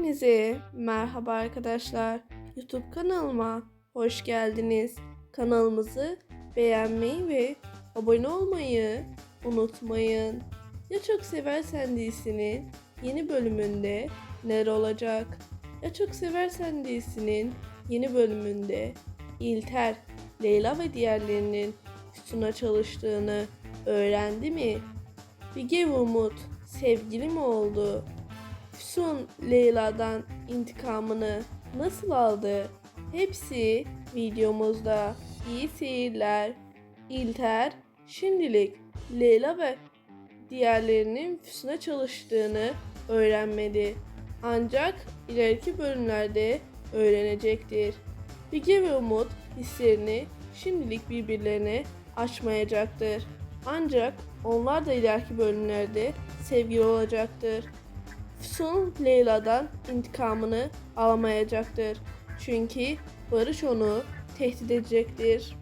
Hepinize merhaba arkadaşlar. YouTube kanalıma hoş geldiniz. Kanalımızı beğenmeyi ve abone olmayı unutmayın. Ya çok seversen dizisinin yeni bölümünde neler olacak? Ya çok seversen dizisinin yeni bölümünde İlter, Leyla ve diğerlerinin Füsun'a çalıştığını öğrendi mi? Bilge ve Umut sevgili mi oldu? Füsun Leyla'dan intikamını nasıl aldı? Hepsi videomuzda. İyi seyirler. İlter şimdilik Leyla ve diğerlerinin Füsun'a çalıştığını öğrenmedi. Ancak ileriki bölümlerde öğrenecektir. Bilge ve Umut hislerini şimdilik birbirlerine açmayacaktır. Ancak onlar da ileriki bölümlerde sevgili olacaktır. Füsun Leyla'dan intikamını alamayacaktır. Çünkü Barış onu tehdit edecektir.